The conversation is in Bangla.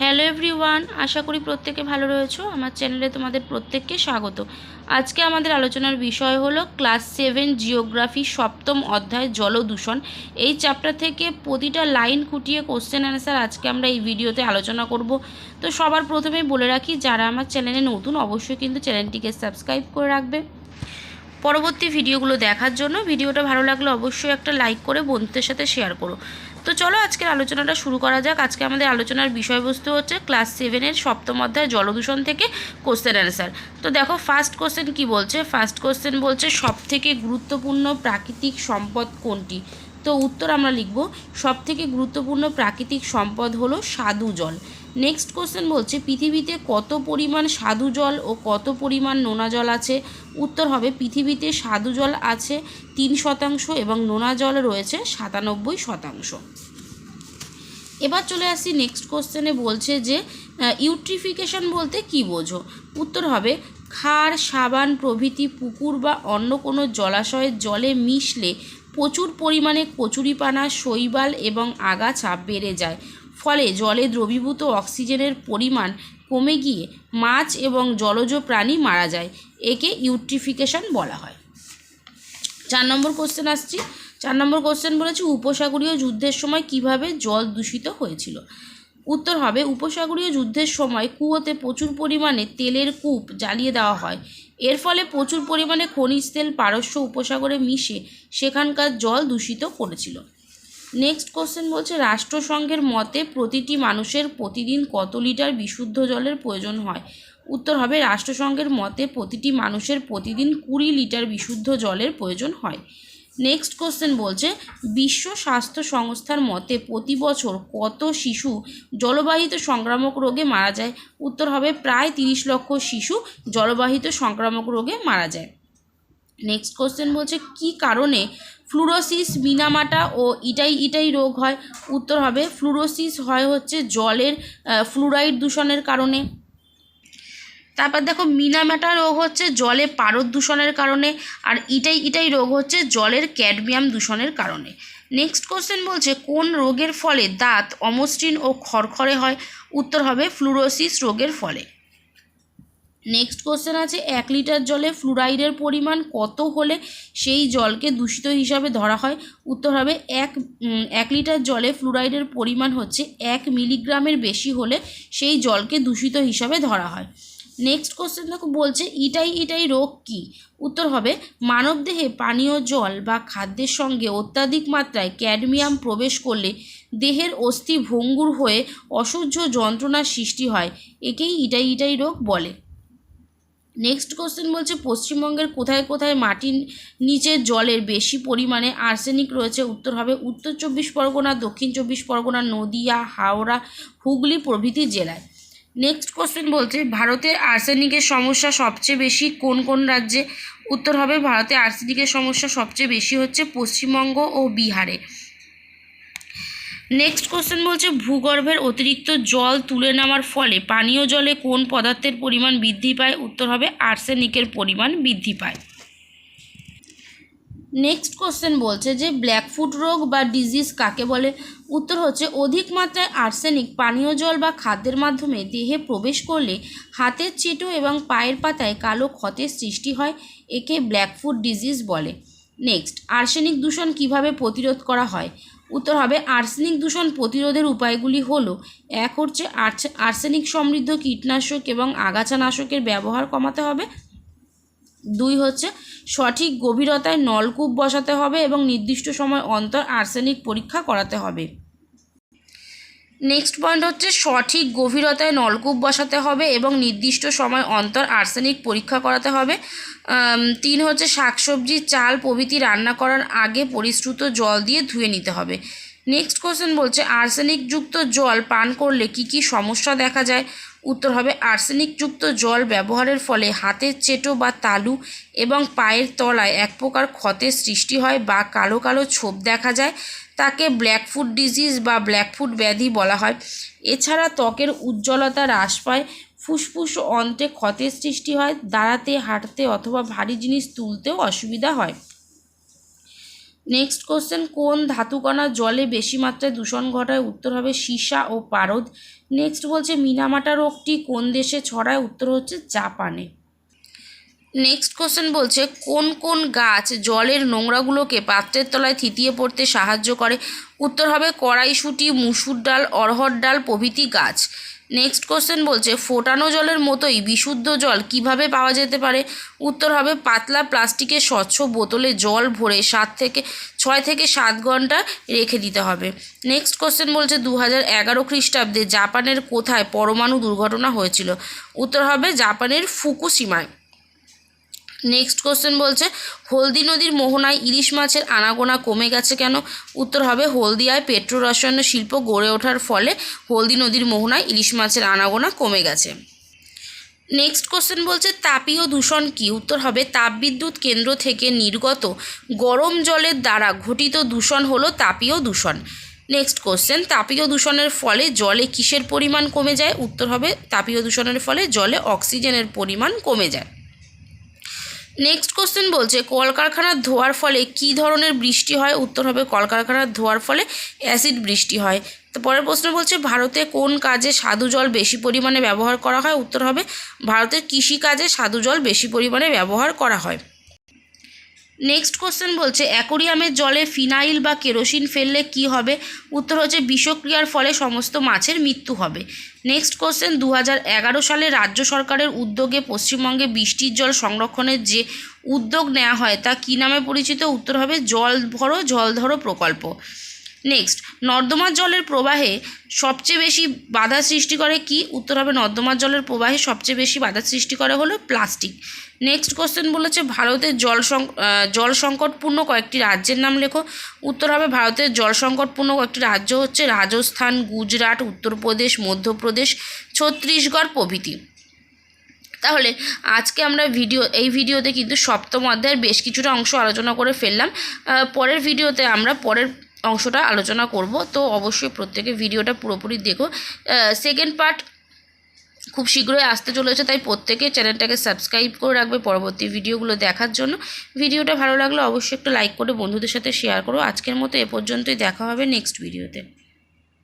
হ্যালো এভরিওয়ান, আশা করি প্রত্যেকে ভালো রয়েছো। আমার চ্যানেলে তোমাদের প্রত্যেককে স্বাগত। আজকে আমাদের আলোচনার বিষয় হলো ক্লাস সেভেন জিওগ্রাফি সপ্তম অধ্যায় জলদূষণ এই চ্যাপ্টার থেকে প্রতিটা লাইন খুঁটিয়ে কোশ্চেন অ্যান্সার আজকে আমরা এই ভিডিওতে আলোচনা করব। তো সবার প্রথমে বলে রাখি, যারা আমার চ্যানেলে নতুন, অবশ্যই কিন্তু চ্যানেলটিকে সাবস্ক্রাইব করে রাখবে। পরবর্তী ভিডিওগুলো দেখার জন্য ভিডিওটা ভালো লাগলে অবশ্যই একটা লাইক করে বন্ধুদের সাথে শেয়ার করো। তো চলো আজকের আলোচনাটা শুরু করা যাক। আজকে আমাদের আলোচনার বিষয়বস্তু হচ্ছে ক্লাস সেভেনের সপ্তম অধ্যায় জলদূষণ থেকে কোশ্চেন অ্যান্সার তো দেখো ফার্স্ট কোশ্চেন কি বলছে? ফার্স্ট কোশ্চেন বলছে সব থেকে গুরুত্বপূর্ণ প্রাকৃতিক সম্পদ কোনটি? তো উত্তর আমরা লিখব সব থেকে গুরুত্বপূর্ণ প্রাকৃতিক সম্পদ হলো স্বাদু জল। নেক্সট কোশ্চেন বলছে, পৃথিবীতে কত পরিমাণ স্বাদু জল ও কত পরিমাণ নোনা জল আছে? উত্তর হবে, পৃথিবীতে স্বাদু জল আছে তিন শতাংশ এবং নোনা জল রয়েছে সাতানব্বই শতাংশ। এবার চলে আসি নেক্সট কোশ্চেনে বলছে যে ইউট্রিফিকেশন বলতে কি বোঝো? উত্তর হবে খাড় সাবান, প্রভৃতি, পুকুর বা অন্য কোনো জলাশয়ের জলে মিশলে প্রচুর পরিমাণে কচুরিপানা, শৈবাল এবং আগাছা বেড়ে যায়। ফলে জলে দ্রবীভূত অক্সিজেনের পরিমাণ কমে গিয়ে মাছ এবং জলজ প্রাণী মারা যায়, একে ইউট্রিফিকেশন বলা হয়। চার নম্বর কোশ্চেন আসছি। চার নম্বর কোশ্চেন বলেছে, উপসাগরীয় যুদ্ধের সময় কীভাবে জল দূষিত হয়েছিল? উত্তর হবে, উপসাগরীয় যুদ্ধের সময় কুয়োতে প্রচুর পরিমাণে তেলের কূপ জ্বালিয়ে দেওয়া হয়। এর ফলে প্রচুর পরিমাণে খনিজ তেল পারস্য উপসাগরে মিশে সেখানকার জল দূষিত করেছিল। নেক্সট কোশ্চেন বলছে, রাষ্ট্রসংঘের মতে প্রতিটি মানুষের প্রতিদিন কত লিটার বিশুদ্ধ জলের প্রয়োজন হয়? উত্তর হবে, রাষ্ট্রসংঘের মতে প্রতিটি মানুষের প্রতিদিন কুড়ি লিটার বিশুদ্ধ জলের প্রয়োজন হয়। নেক্সট কোশ্চেন বলছে, বিশ্ব স্বাস্থ্য সংস্থার মতে প্রতি বছর কত শিশু জলবাহিত সংক্রামক রোগে মারা যায়? উত্তর হবে, প্রায় তিরিশ লক্ষ শিশু জলবাহিত সংক্রামক রোগে মারা যায়। নেক্সট কোশ্চেন বলছে, কি কারণে ফ্লুরোসিস মিনামাটা ও ইটাই ইটাই রোগ হয়? উত্তর হবে, ফ্লুরোসিস হয় হচ্ছে জলের ফ্লুরাইড দূষণের কারণে। তারপর দেখো মিনামাটা রোগ হচ্ছে জলে পারদ দূষণের কারণে আর ইটাই ইটাই রোগ হচ্ছে জলের ক্যাডমিয়াম দূষণের কারণে। নেক্সট কোশ্চেন বলছে, কোন রোগের ফলে দাঁত অমসৃণ ও খড়খড়ে হয়? উত্তর হবে ফ্লুরোসিস রোগের ফলে। নেক্সট কোশ্চেন আছে, এক লিটার জলে ফ্লুরাইডের পরিমাণ কত হলে সেই জলকে দূষিত হিসাবে ধরা হয়? উত্তর হবে, এক এক লিটার জলে ফ্লুরাইডের পরিমাণ হচ্ছে এক মিলিগ্রামের বেশি হলে সেই জলকে দূষিত হিসাবে ধরা হয়। নেক্সট কোশ্চেন দেখো বলছে ইটাই ইটাই রোগ কি? উত্তর হবে, মানবদেহে পানীয় জল বা খাদ্যের সঙ্গে অত্যাধিক মাত্রায় ক্যাডমিয়াম প্রবেশ করলে দেহের অস্থি ভঙ্গুর হয়ে অসহ্য যন্ত্রণার সৃষ্টি হয়। একেই ইটাই ইটাই রোগ বলে। নেক্সট কোশ্চেন বলছে, পশ্চিমবঙ্গের কোথায় কোথায় মাটির নিচে জলের বেশি পরিমাণে আর্সেনিক রয়েছে? উত্তর হবে, উত্তর চব্বিশ পরগনা, দক্ষিণ চব্বিশ পরগনা, নদিয়া, হাওড়া, হুগলি প্রভৃতি জেলায়। নেক্সট কোশ্চেন বলছে, ভারতের আর্সেনিকের সমস্যা সবচেয়ে বেশি কোন কোন রাজ্যে? উত্তর হবে, ভারতে আর্সেনিকের সমস্যা সবচেয়ে বেশি হচ্ছে পশ্চিমবঙ্গ ও বিহারে। নেক্সট কোশ্চেন বলছে, ভূগর্ভের অতিরিক্ত জল তুলে নেওয়ার ফলে পানীয় জলে কোন পদার্থের পরিমাণ বৃদ্ধি পায়? উত্তর হবে, আর্সেনিকের পরিমাণ বৃদ্ধি পায়। নেক্সট কোশ্চেন বলছে যে ব্ল্যাকফুট রোগ বা ডিজিজ কাকে বলে? উত্তর হচ্ছে, অধিক মাত্রায় আর্সেনিক পানীয় জল বা খাদ্যের মাধ্যমে দেহে প্রবেশ করলে হাতের চেটো এবং পায়ের পাতায় কালো ক্ষতের সৃষ্টি হয়, একে ব্ল্যাকফুট ডিজিজ বলে। নেক্সট আর্সেনিক দূষণ কীভাবে প্রতিরোধ করা হয়? উত্তর হবে আর্সেনিক দূষণ প্রতিরোধের উপায়গুলি হলো, এক হচ্ছে আর্সেনিক সমৃদ্ধ কীটনাশক এবং আগাছানাশকের ব্যবহার কমাতে হবে দুই হচ্ছে, সঠিক গভীরতায় নলকূপ বসাতে হবে এবং নির্দিষ্ট সময় অন্তর আর্সেনিক পরীক্ষা করাতে হবে। নেক্সট পয়েন্ট হচ্ছে, সঠিক গভীরতায় নলকূপ বসাতে হবে এবং নির্দিষ্ট সময় অন্তর আর্সেনিক পরীক্ষা করাতে হবে। তিন হচ্ছে, শাকসবজি, চাল, প্রভৃতি রান্না করার আগে পরিশ্রুত জল দিয়ে ধুয়ে নিতে হবে। নেক্সট কোশ্চেন বলছে, আর্সেনিকযুক্ত জল পান করলে কি কি সমস্যা দেখা যায়? উত্তর হবে আর্সেনিকযুক্ত জল ব্যবহারের ফলে হাতের চেটো বা তালু এবং পায়ের তলায় এক প্রকার ক্ষতের সৃষ্টি হয় বা কালো কালো ছোপ দেখা যায়, তাকে ব্ল্যাকফুট ডিজিজ বা ব্ল্যাকফুট ব্যাধি বলা হয়। এছাড়া ত্বকের উজ্জ্বলতা হ্রাস পায়, ফুসফুস অন্তে ক্ষতের সৃষ্টি হয়, দাঁড়াতে, হাঁটতে অথবা ভারী জিনিস তুলতেও অসুবিধা হয়। নেক্সট কোশ্চেন কোন ধাতুকণা জলে বেশি মাত্রায় দূষণ ঘটায়? উত্তর হবে সীসা ও পারদ। নেক্সট বলছে, মিনামাটা রোগটি কোন দেশে ছড়ায়? উত্তর হচ্ছে জাপানে। নেক্সট কোশ্চেন বলছে, কোন কোন গাছ জলের নোংরাগুলোকে পাত্রের তলায় থিতিয়ে পড়তে সাহায্য করে? উত্তর হবে কড়াইশুঁটি, মুসুর ডাল অরহর ডাল প্রভৃতি গাছ। নেক্সট কোশ্চেন বলছে, ফোটানো জলের মতোই বিশুদ্ধ জল কীভাবে পাওয়া যেতে পারে? উত্তর হবে, পাতলা প্লাস্টিকের স্বচ্ছ বোতলে জল ভরে সাত থেকে, ছয় থেকে সাত ঘণ্টা রেখে দিতে হবে। নেক্সট কোশ্চেন বলছে দু হাজার এগারো খ্রিস্টাব্দে জাপানের কোথায় পরমাণু দুর্ঘটনা হয়েছিল? উত্তর হবে, জাপানের ফুকুশিমায়। নেক্সট কোশ্চেন বলছে, হলদি নদীর মোহনায় ইলিশ মাছের আনাগোনা কমে গেছে কেন? উত্তর হবে, হলদিয়ায় পেট্রো রসায়ন শিল্প গড়ে ওঠার ফলে হলদি নদীর মোহনায় ইলিশ মাছের আনাগোনা কমে গেছে। নেক্সট কোশ্চেন বলছে, তাপীয় দূষণ কি? উত্তর হবে, তাপবিদ্যুৎ কেন্দ্র থেকে নির্গত গরম জলের দ্বারা ঘটিত দূষণ হলো তাপীয় দূষণ। নেক্সট কোশ্চেন তাপীয় দূষণের ফলে জলে কিসের পরিমাণ কমে যায়? উত্তর হবে, তাপীয় দূষণের ফলে জলে অক্সিজেনের পরিমাণ কমে যায়। নেক্সট কোশ্চেন বলছে, কলকারখানার ধোয়ার ফলে কি ধরনের বৃষ্টি হয়? উত্তর হবে, কলকারখানার ধোয়ার ফলে অ্যাসিড বৃষ্টি হয়। তো পরের প্রশ্ন বলছে, ভারতে কোন কাজে সাধু জল বেশি পরিমাণে ব্যবহার করা হয়? উত্তর হবে, ভারতের কৃষিকাজে সাধু জল বেশি পরিমাণে ব্যবহার করা হয়। নেক্সট কোশ্চেন বলছে অ্যাকোরিয়ামের জলে ফিনাইল বা কেরোসিন ফেললে কি হবে? উত্তর হচ্ছে, বিষক্রিয়ার ফলে সমস্ত মাছের মৃত্যু হবে। নেক্সট কোশ্চেন দু সালে রাজ্য সরকারের উদ্যোগে পশ্চিমবঙ্গে বৃষ্টির জল সংরক্ষণের যে উদ্যোগ নেওয়া হয়, তা কি নামে পরিচিত? উত্তর হবে, জল ভরো, জল ধরো প্রকল্প। নেক্সট নর্দমার জলের প্রবাহে সবচেয়ে বেশি বাধা সৃষ্টি করে কি? উত্তর হবে নর্দমার জলের প্রবাহে সবচেয়ে বেশি বাধা সৃষ্টি করে হলো প্লাস্টিক। নেক্সট কোশ্চেন বলেছে ভারতের জল জল সংকটপূর্ণ কয়েকটি রাজ্যের নাম লেখো। উত্তর হবে ভারতের জল সংকটপূর্ণ কয়েকটি রাজ্য হচ্ছে রাজস্থান, গুজরাট, উত্তরপ্রদেশ, মধ্যপ্রদেশ, ছত্তিশগড় প্রভৃতি। তাহলে আজকে আমরা ভিডিও, এই ভিডিওতে কিন্তু সপ্তম অধ্যায়ের বেশ কিছুটা অংশ আলোচনা করে ফেললাম। পরের ভিডিওতে আমরা পরের অংশটা আলোচনা করব। তো অবশ্যই প্রত্যেকে ভিডিওটা পুরোপুরি দেখো। সেকেন্ড পার্ট খুব শীঘ্রই আসতে চলেছে, তাই প্রত্যেকে চ্যানেলটাকে সাবস্ক্রাইব করে রাখবে পরবর্তী ভিডিওগুলো দেখার জন্য। ভিডিওটা ভালো লাগলে অবশ্যই একটু লাইক করে বন্ধুদের সাথে শেয়ার করো। আজকের মতো এ পর্যন্তই, দেখা হবে নেক্সট ভিডিওতে